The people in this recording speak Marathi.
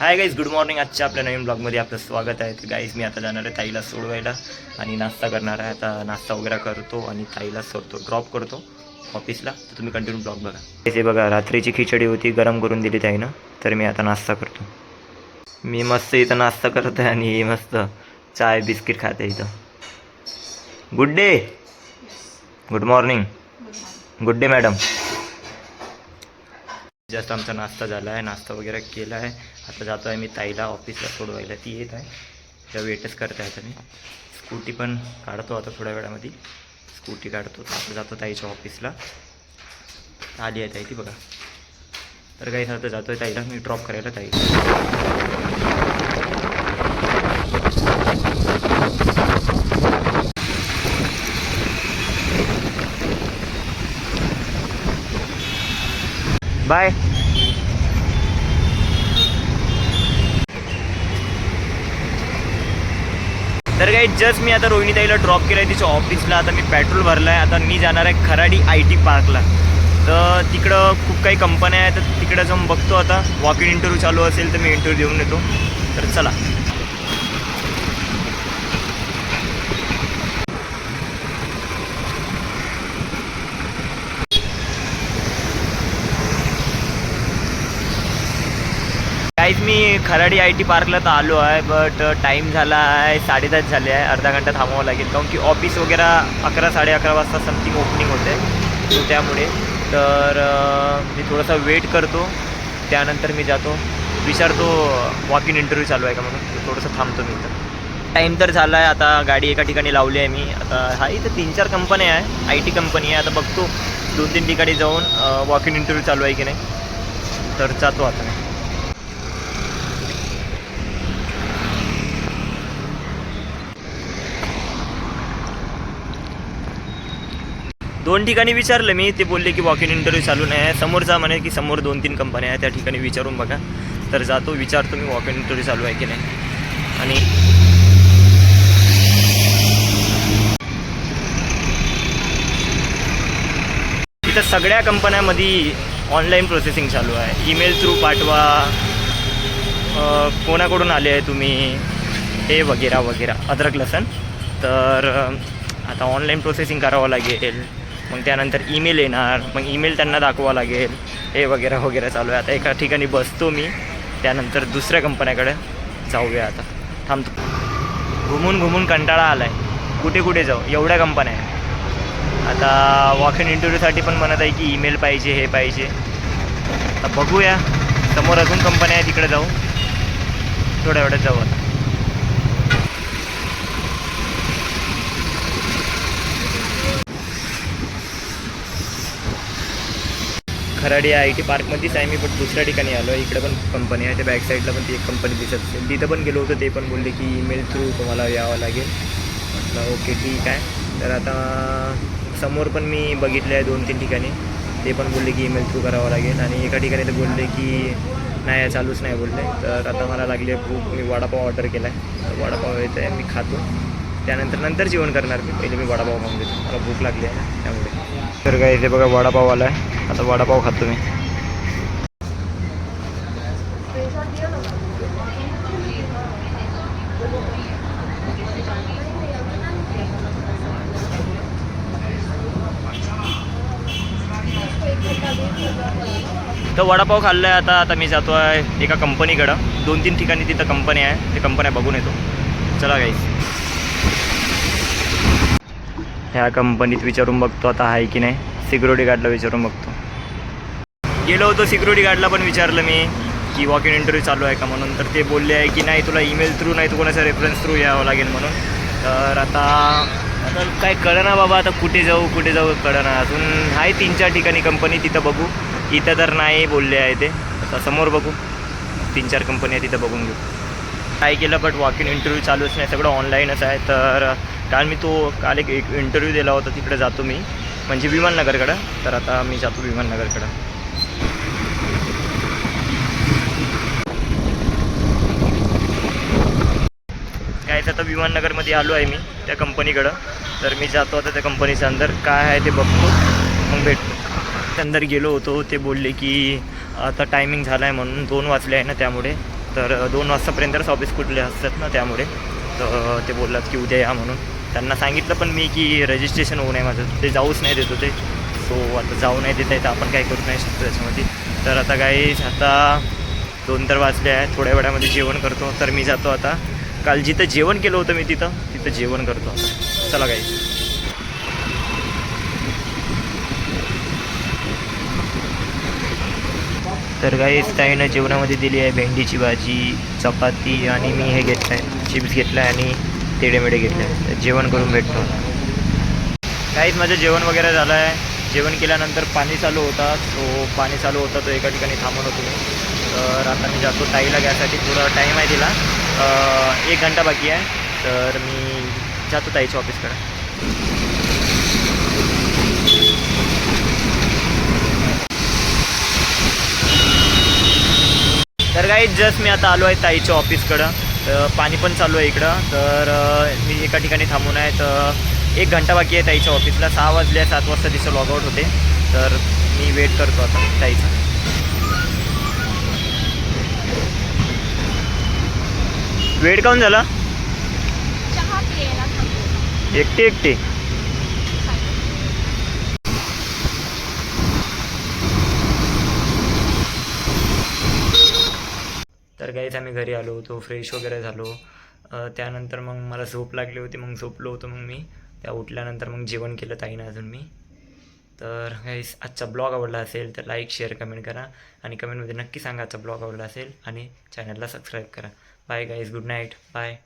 हाय गाईज गुड मॉर्निंग आजच्या आपल्या नवीन ब्लॉगमध्ये आपलं स्वागत आहे. तर गाईज मी आता जाणार आहे ताईला सोडवायला आणि नाश्ता करणार आहे. आता नाश्ता वगैरे करतो आणि ताईला सोडतो ड्रॉप करतो ऑफिसला तर तुम्ही कंटिन्यू ब्लॉग बघा. ते बघा रात्रीची खिचडी होती गरम करून दिली ताईनं. तर मी आता नाश्ता करतो. मी मस्त इथं नाश्ता करत आहे आणि मस्त चाय बिस्किट खाते इथं. Good day good morning good day madam just आमचा नाश्ता झाला आहे नाश्ता वगैरे केला आहे. आता जातो आहे मी ताईला ऑफिसला सोडवायला ती येत आहे. त्या वेटच करत आहे आता मी. स्कूटी पण काढतो आता थोड्या वेळामध्ये. स्कूटी काढतो. आता जातो ताईच्या ऑफिसला. आली आहे ताई ती बघा. तर काही आता जातो आहे ताईला. मी ड्रॉप करायला ताई. बाय. तर काही जस्ट मी आता रोहिणी ताईला ड्रॉप केलं आहे तिच्या ऑफिसला आता मी पेट्रोल भरलं आहे आता मी जाणार आहे खराडी आय टी पार्कला. तर तिकडं खूप काही कंपन्या आहेत. तर तिकडं जाऊन बघतो आता. वॉक इन इंटरव्ह्यू चालू असेल तर मी इंटरव्ह्यू देऊन येतो. तर चला. मी खराडी आय टी पार्कला तर आलो आहे बट टाईम uh, झाला आहे साडेदहाच झाले आहे अर्धा घंटा थांबावं लागेल. काऊन की ऑफिस वगैरे अकरा साडे अकरा वाजता समथिंग ओपनिंग होते. सो त्यामुळे. तर uh, मी थोडासा वेट करतो. त्यानंतर मी जातो. विचारतो वॉक इन इंटरव्ह्यू चालू आहे का म्हणून. थोडंसं थांबतो मी तर टाईम तर झाला आहे आता गाडी एका ठिकाणी लावली आहे मी. आता हा इथं तीन चार कंपन्या आहे आय टी कंपनी आहे. आता बघतो दोन तीन ठिकाणी जाऊन वॉक इन इंटरव्ह्यू चालू आहे की नाही. तर जातो आता. दोन ठिकाणी विचारलं मी ते बोलले की वॉक इन इंटरव्ह्यू चालू नाही आहे. समोरचा म्हणे की समोर दोन तीन कंपन्या आहेत त्या ठिकाणी विचारून बघा. तर जातो विचारतो मी वॉक इन इंटरव्ह्यू चालू आहे की नाही. आणि तिथं सगळ्या कंपन्यामध्ये ऑनलाईन प्रोसेसिंग चालू आहे. ईमेल थ्रू पाठवा कोणाकडून आले आहे तुम्ही हे वगैरे वगैरे. अद्रक लसन तर आता ऑनलाईन प्रोसेसिंग करावं लागेल. मग त्यानंतर ईमेल येणार मग ईमेल त्यांना दाखवावं लागेल. हे वगैरे वगैरे चालू आहे. आता एका ठिकाणी बसतो मी. त्यानंतर दुसऱ्या कंपन्याकडे जाऊया आता. थांबतो. घुमून घुमून कंटाळा आला आहे कुठे कुठे जाऊ? एवढ्या कंपन्या आहे आता वॉक इन इंटरव्ह्यूसाठी पण म्हणत आहे की ईमेल पाहिजे हे पाहिजे. आता बघूया. समोर अजून कंपन्या आहे तिकडे जाऊ. थोड्या वेळात जाऊ आता. खराडी आय टी पार्कमध्येच आहे मी पण दुसऱ्या ठिकाणी आलो आहे. इकडे पण कंपनी आहे. त्या बॅक साईडला पण ती एक कंपनी दिसत असेल. तिथं पण गेलो होतो ते पण बोलले की ईमेल थ्रू तुम्हाला यावं लागेल. म्हटलं ओके ठीक आहे. तर आता समोर पण मी बघितले आहे दोन तीन ठिकाणी. ते पण बोलले की ईमेल थ्रू करावं लागेल. आणि एका ठिकाणी तर बोलले की नाही चालूच नाही बोलले. तर आता मला लागले भूक मी वडापाव ऑर्डर केला आहे वडापाव येत आहे मी खातो. त्यानंतर नंतर जेवण करणार मी. पहिले मी वडापाव खाऊन घेतो मला भूक लागली आहे त्यामुळे. तर काय इथे बघा वडापाव आला आहे आता वडापाव खातो मी. तर वडापाव खाल्ला आहे आता. आता मी जातो आहे एका कंपनीकडं दोन तीन ठिकाणी तिथं कंपनी आहे. ते कंपन्या बघून येतो. चला गाईस ह्या कंपनीत विचारून बघतो आता आहे की नाही. सिक्युरिटी गार्डला विचारून बघतो. गेलो होतो सिक्युरिटी गार्डला पण विचारलं मी की वॉक इन इंटरव्ह्यू चालू आहे का म्हणून. तर ते बोलले आहे की नाही तुला ईमेल थ्रू नाही तू कोणाचा रेफरन्स थ्रू यावं लागेल म्हणून. तर आता आता काय कळना बाबा आता कुठे जाऊ कुठे जाऊ कळना. अजून आहे तीन चार ठिकाणी कंपनी तिथं बघू. इथं तर नाही बोलले आहे ते. आता समोर बघू. तीन चार कंपनी आहे तिथं बघून घेऊ. काय केलं बट वॉक इन इंटरव्ह्यू चालूच नाही सगळं ऑनलाईनच आहे. तर काल मी तो काल एक इंटरव्ह्यू दिला होता तिकडे जातो मी. म्हणजे विमाननगरकडं. तर आता मी जातो विमाननगरकडं. काय तर आता विमाननगरमध्ये आलो आहे मी त्या कंपनीकडं तर मी जातो आता त्या कंपनीच्या अंदर. काय आहे ते बघतो. मग भेटतो अंदर गेलो होतो ते बोलले की आता टायमिंग झाला आहे म्हणून दोन वाजले आहे ना त्यामुळे. तर दोन वाजतापर्यंतच ऑफिस कुठले असतात ना त्यामुळे. तर ते बोललात की उद्या या म्हणून. त्यांना सांगितलं पण मी की रजिस्ट्रेशन होऊ नये माझं. ते जाऊच नाही देत होते. सो आता जाऊ नाही देत आहे तर आपण काही करू नाही शकतो त्याच्यामध्ये. तर आता काही आता दोन तर वाजले आहे थोड्या वेळामध्ये जेवण करतो. तर मी जातो आता. काल जिथं जेवण केलं होतं मी तिथं तिथं जेवण करतो आता. चला काही तर काही ताईनं जेवणामध्ये दिली आहे भेंडीची भाजी चपाती आणि मी हे घेतलं आहे चिप्स घेतलं आहे आणि तेडेमेडे घेतले आहे तर जेवण करून भेटतो. काहीच माझं जेवण वगैरे झालं आहे जेवण केल्यानंतर पाणी चालू होता. तो पाणी चालू होता तो एका ठिकाणी थांबून होतो मी. तर आता मी जातो ताईला घ्यायसाठी. थोडा टाईम आहे तिला. एक घंटा बाकी आहे. तर मी जातो ताईच्या ऑफिसकडे तर काही जस्ट मी आता आलो आहे ताईच्या ऑफिसकडं तर पाणी पण चालू आहे इकडं. तर मी एका ठिकाणी थांबून आहे. तर एक घंटा बाकी आहे ताईच्या ऑफिसला सहा वाजले सात वाजता तिचं लॉगआउट होते. तर मी वेट करतो आता ताईचा. वेट काऊन झाला. एकटी एकटी. तर काहीच आम्ही घरी आलो होतो फ्रेश वगैरे झालो. त्यानंतर मग मला झोप लागली होती मग झोपलो होतो मग मी. त्या उठल्यानंतर मग जेवण केलं ताईनं अजून मी. तर काही आजचा ब्लॉग आवडला असेल तर लाईक शेअर कमेंट करा. आणि कमेंटमध्ये नक्की सांगा आजचा ब्लॉग आवडला असेल. आणि चॅनलला सबस्क्राईब करा. Bye guys good night bye